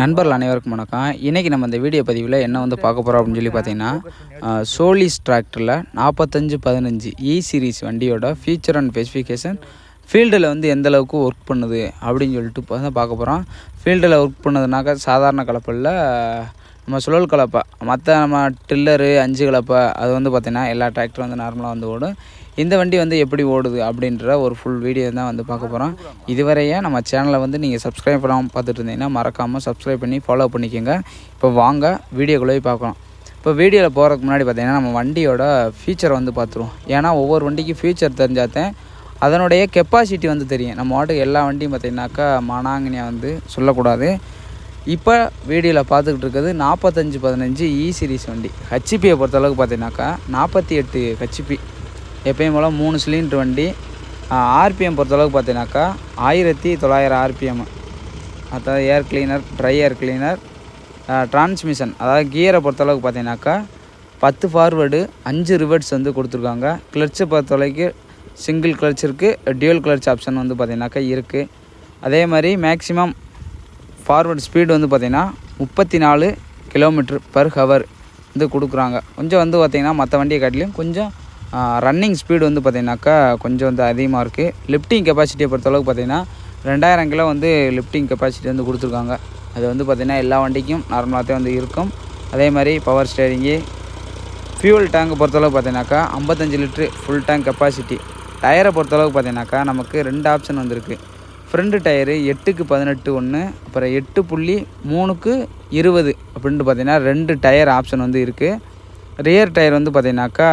நண்பர்கள் அனைவருக்கும் வணக்கம். இன்றைக்கி நம்ம இந்த வீடியோ பதிவில் என்ன வந்து பார்க்க போகிறோம் அப்படின்னு சொல்லி பார்த்தீங்கன்னா சோலிஸ் டிராக்டரில் நாற்பத்தஞ்சு பதினஞ்சு e இ சீரிஸ் வண்டியோட ஃபீச்சர் அண்ட் ஸ்பெசிஃபிகேஷன் ஃபீல்டில் வந்து எந்த அளவுக்கு ஒர்க் பண்ணுது அப்படின்னு சொல்லிட்டு இப்போ தான் பார்க்க போகிறோம் ஃபீல்டில் ஒர்க் பண்ணதுனாக்கா சாதாரண கலப்பில் நம்ம சுழல் கலப்பை மற்ற நம்ம டில்லரு அஞ்சு கலப்பை அது வந்து பார்த்திங்கன்னா எல்லா டிராக்டரும் வந்து நார்மலாக வந்து ஓடும். இந்த வண்டி வந்து எப்படி ஓடுது அப்படின்ற ஒரு ஃபுல் வீடியோ தான் வந்து பார்க்க போகிறோம் இதுவரையே நம்ம சேனலை வந்து நீங்கள் சப்ஸ்கிரைப் பண்ணாமல் பார்த்துட்டு இருந்தீங்கன்னா மறக்காமல் சப்ஸ்கிரைப் பண்ணி ஃபாலோ பண்ணிக்கோங்க. இப்போ வாங்க வீடியோக்குள்ளே போய் பார்க்கலாம். இப்போ வீடியோவில் போகிறதுக்கு முன்னாடி பார்த்தீங்கன்னா நம்ம வண்டியோட ஃபீச்சரை வந்து பார்த்துருவோம். ஏன்னா ஒவ்வொரு வண்டிக்கும் ஃபீச்சர் தெரிஞ்சாத்தேன் அதனுடைய கெப்பாசிட்டி வந்து தெரியும். நம்ம வாட்டுக்கு எல்லா வண்டியும் பார்த்தீங்கன்னாக்கா மனாங்கனியாக வந்து சொல்லக்கூடாது. இப்போ வீடியோவில் பார்த்துக்கிட்டு இருக்கிறது நாற்பத்தஞ்சு பதினஞ்சு இ சீரிஸ் வண்டி ஹெச்பியை பொறுத்தளவுக்கு பார்த்தீங்கன்னாக்கா நாற்பத்தி எட்டு ஹெச்பி எப்பயும் போல் மூணு சிலிண்டர் வண்டி ஆர்பிஎம் பொறுத்தளவுக்கு பார்த்தீங்கன்னாக்கா ஆயிரத்தி தொள்ளாயிரம் ஆர்பிஎம். அதாவது air cleaner dry air cleaner transmission அதாவது கியரை பொறுத்தளவுக்கு பார்த்தீங்கன்னாக்கா பத்து ஃபார்வேர்டு அஞ்சு ரிவர்ட்ஸ் வந்து கொடுத்துருக்காங்க. கிளர்ச்சை பொறுத்தளவுக்கு சிங்கிள் கிளட்ச் இருக்குது டியூல் கிளர்ச் ஆப்ஷன் வந்து பார்த்தீங்கன்னாக்கா இருக்குது அதே மாதிரி மேக்ஸிமம் ஃபார்வர்ட் ஸ்பீடு வந்து பார்த்திங்கன்னா முப்பத்தி நாலு கிலோமீட்டர் பர் ஹவர் வந்து கொடுக்குறாங்க. கொஞ்சம் வந்து பார்த்திங்கன்னா மற்ற வண்டியை காட்டிலையும் கொஞ்சம் ரன்னிங் ஸ்பீடு வந்து பார்த்திங்கனாக்கா கொஞ்சம் வந்து அதிகமாக இருக்குது லிஃப்டிங் கெப்பாசிட்டியை பொறுத்தளவுக்கு பார்த்திங்கன்னா ரெண்டாயிரம் கிலோ வந்து லிஃப்டிங் கெப்பாசிட்டி வந்து கொடுத்துருக்காங்க. அது வந்து பார்த்திங்கன்னா எல்லா வண்டிக்கும் நார்மலாகவே வந்து இருக்கும். அதே மாதிரி பவர் ஸ்டேரிங்கு ஃபியூல் டேங்க் பொறுத்தளவு பார்த்தீங்கன்னாக்கா ஐம்பத்தஞ்சு லிட்ரு ஃபுல் டேங்க் கெப்பாசிட்டி டயரை பொறுத்தளவுக்கு பார்த்தீங்கன்னாக்கா நமக்கு ரெண்டு ஆப்ஷன் வந்திருக்கு. ஃப்ரண்ட் டயரு எட்டுக்கு பதினெட்டு ஒன்று அப்புறம் எட்டு புள்ளி மூணுக்கு இருபது அப்படின்ட்டு பார்த்தீங்கன்னா ரெண்டு டயர் ஆப்ஷன் வந்து இருக்குது ரியர் டயர் வந்து பார்த்தீங்கன்னாக்கா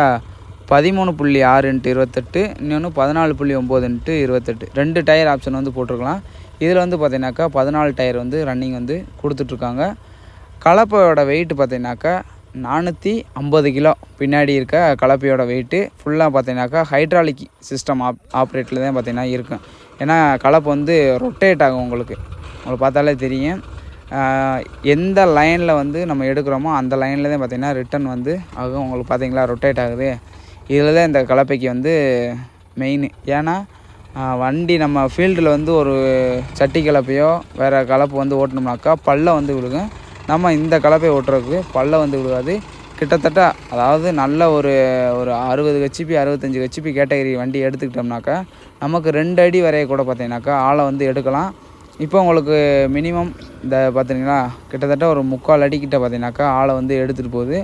பதிமூணு புள்ளி ஆறுன்ட்டு இருபத்தெட்டு இன்னொன்று பதினாலு புள்ளி ஒம்போதுன்ட்டு இருபத்தெட்டு. ரெண்டு டயர் ஆப்ஷன் வந்து போட்டிருக்கலாம். இதில் வந்து பார்த்தீங்கன்னாக்கா பதினாலு டயர் வந்து ரன்னிங் வந்து கொடுத்துட்ருக்காங்க. கலப்பையோட வெயிட் பார்த்தீங்கன்னாக்கா நானூற்றி ஐம்பது கிலோ. பின்னாடி இருக்க கலப்பையோட வெயிட்டு ஃபுல்லாக பார்த்தீங்கன்னாக்கா ஹைட்ராலிக் சிஸ்டம் ஆப் ஆப்ரேட்டில் தான் பார்த்தீங்கன்னா இருக்கும். ஏன்னா கலப்பை வந்து ரொட்டேட் ஆகும் உங்களுக்கு. உங்களுக்கு பார்த்தாலே தெரியும். எந்த லைனில் வந்து நம்ம எடுக்கிறோமோ அந்த லைனில் தான் பார்த்திங்கன்னா ரிட்டன் வந்து ஆகும். உங்களுக்கு பார்த்தீங்களா? ரொட்டேட் ஆகுது. இதில் தான் இந்த கலப்பைக்கு வந்து மெயின் ஏன்னா வண்டி நம்ம ஃபீல்டில் வந்து ஒரு சட்டி கலப்பையோ வேறு கலப்பு வந்து ஓட்டினோம்னாக்கா பல்ல வந்து விழுகும். நம்ம இந்த கலப்பை ஓட்டுறதுக்கு பல்ல வந்து விழுகாது. கிட்டத்தட்ட அதாவது நல்ல ஒரு ஒரு அறுபது ஹெச்பி அறுபத்தஞ்சி ஹெச்பி கேட்டகரி வண்டி எடுத்துக்கிட்டோம்னாக்கா நமக்கு ரெண்டு அடி வரைய கூட பார்த்தீங்கன்னாக்கா ஆளை வந்து எடுக்கலாம். இப்போ உங்களுக்கு மினிமம் இந்த பார்த்தீங்களா கிட்டத்தட்ட ஒரு முக்கால் அடிக்கிட்ட பார்த்தீங்கன்னாக்கா ஆளை வந்து எடுத்துகிட்டு போகுது.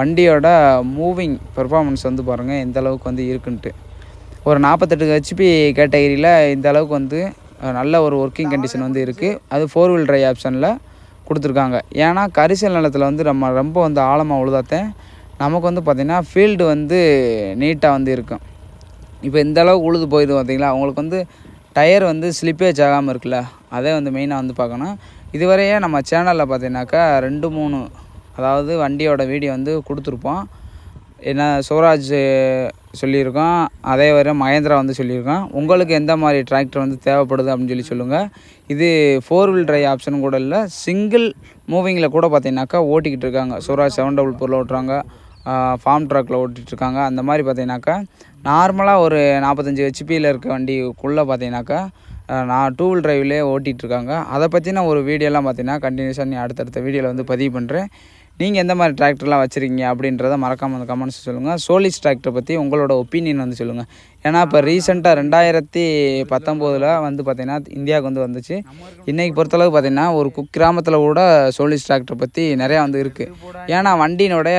வண்டியோட மூவிங் பெர்ஃபார்மன்ஸ் வந்து பாருங்கள் எந்த அளவுக்கு வந்து இருக்குன்ட்டு. ஒரு நாற்பத்தெட்டு ஹெச்பி கேட்டகரியில் இந்த அளவுக்கு வந்து நல்ல ஒரு ஒர்க்கிங் கண்டிஷன் வந்து இருக்குது அது ஃபோர் வீல் ட்ரைவ் ஆப்ஷனில் கொடுத்துருக்காங்க. ஏன்னா கரிசல் நிலத்தில் வந்து நம்ம ரொம்ப வந்து ஆழமாக உழுதாத்தேன் நமக்கு வந்து பார்த்திங்கன்னா ஃபீல்டு வந்து நீட்டாக வந்து இருக்கும். இப்போ இந்த அளவுக்கு உழுது போயிடுது பார்த்தீங்களா அவங்களுக்கு வந்து டயர் வந்து ஸ்லிப்பேஜ் ஆகாமல் இருக்குல்ல அதே வந்து மெயினாக வந்து பார்க்கணும். இதுவரையே நம்ம சேனலில் பார்த்தீங்கன்னாக்கா ரெண்டு மூணு அதாவது வண்டியோட வீடியோ வந்து கொடுத்துருப்போம். என்ன சுவராஜ் சொல்லியிருக்கோம் அதே வரை மகேந்திரா வந்து சொல்லியிருக்கோம் உங்களுக்கு எந்த மாதிரி டிராக்டர் வந்து தேவைப்படுது அப்படின்னு சொல்லி சொல்லுங்கள் இது ஃபோர் வீல் ட்ரைவ் ஆப்ஷன் கூட இல்லை சிங்கிள் மூவிங்கில் கூட பார்த்தீங்கன்னாக்கா ஓட்டிக்கிட்டு இருக்காங்க. சுவராஜ் செவன் டபுள் ஃபோரில் ஓட்டுறாங்க ஃபார்ம் ட்ரக்கில் ஓட்டிகிட்டு இருக்காங்க. அந்த மாதிரி பார்த்தீங்கன்னாக்கா நார்மலாக ஒரு நாற்பத்தஞ்சு ஹெச்பியில் இருக்க வண்டிக்குள்ளே பார்த்தீங்கன்னாக்கா நான் டூ வீல் டிரைவ்லேயே ஓட்டிகிட்டு இருக்காங்க. அதை பற்றின ஒரு வீடியோலாம் பார்த்தீங்கன்னா கண்டினியூஸாக நீ அடுத்தடுத்த வீடியோவில் வந்து பதிவு பண்ணுறேன் நீங்கள் எந்த மாதிரி டிராக்டர்லாம் வச்சுருக்கீங்க அப்படின்றத மறக்காமல் அந்த கமெண்ட்ஸ் சொல்லுங்கள் சோலிஸ் டிராக்டர் பற்றி உங்களோட ஒப்பீனியன் வந்து சொல்லுங்கள் ஏன்னா இப்போ ரீசெண்டாக ரெண்டாயிரத்தி பத்தொம்போதில் வந்து பார்த்திங்கன்னா இந்தியாவுக்கு வந்து வந்துச்சு. இன்றைக்கி பொறுத்தளவு பார்த்திங்கன்னா ஒரு குக்கிராமத்தில் கூட சோலிஸ் டிராக்டர் பற்றி நிறையா வந்து இருக்குது ஏன்னா வண்டியினுடைய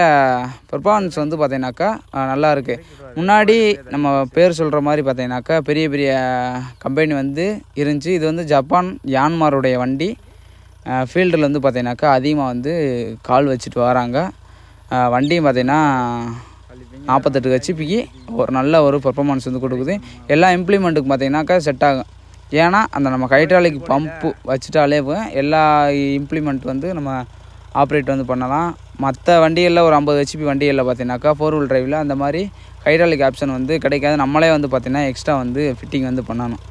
பெர்ஃபார்மன்ஸ் வந்து பார்த்திங்கனாக்கா நல்லா இருக்குது முன்னாடி நம்ம பேர் சொல்கிற மாதிரி பார்த்திங்கனாக்கா பெரிய பெரிய கம்பெனி வந்து இருந்துச்சு. இது வந்து ஜப்பான் யான்மாருடைய வண்டி. ஃபீல்டில் வந்து பார்த்தீங்கன்னாக்கா அதிகமாக வந்து கால் வச்சுட்டு வராங்க. வண்டியும் பார்த்தீங்கன்னா நாற்பத்தெட்டு ஹெச்பிக்கு ஒரு நல்ல ஒரு பெர்ஃபார்மன்ஸ் வந்து கொடுக்குது. எல்லா இம்ப்ளிமெண்ட்டுக்கு பார்த்தீங்கன்னாக்கா செட் ஆகும். ஏன்னா அந்த நம்ம ஹைட்ராலிக் பம்ப்பு வச்சுட்டாலே எல்லா இம்ப்ளிமெண்ட் வந்து நம்ம ஆப்ரேட் வந்து பண்ணலாம். மற்ற வண்டிகளில் ஒரு ஐம்பது ஹெச்பி வண்டிகளில் பார்த்தீங்கன்னாக்கா ஃபோர் வீல் டிரைவில் அந்த மாதிரி ஹைட்ராலிக் ஆப்ஷன் வந்து கிடைக்காது. நம்மளே வந்து பார்த்திங்கன்னா எக்ஸ்ட்ரா வந்து ஃபிட்டிங் வந்து பண்ணணும்.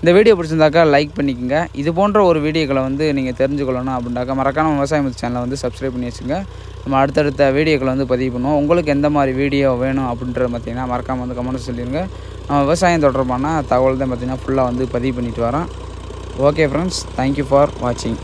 இந்த வீடியோ பிடிச்சிருந்தாக்கா லைக் பண்ணிக்கோங்க. இது போன்ற ஒரு வீடியோக்களை வந்து நீங்கள் தெரிஞ்சுக்கொள்ளணும் அப்படின்னாக்கா மறக்காம விவசாயம் சேனலை வந்து சப்ஸ்கிரைப் பண்ணி வச்சுங்க நம்ம அடுத்தடுத்த வீடியோக்களை வந்து பதிவு பண்ணுவோம். உங்களுக்கு எந்த மாதிரி வீடியோ வேணும் அப்படின்றத பார்த்தீங்கன்னா மறக்காமல் வந்து கமெண்ட் சொல்லிடுங்க. நம்ம விவசாயம் தொடர்பான தகவல் தான் பார்த்தீங்கன்னா ஃபுல்லாக வந்து பதிவு பண்ணிட்டு வரோம். ஓகே ஃப்ரெண்ட்ஸ் தேங்க்யூ ஃபார் வாட்சிங்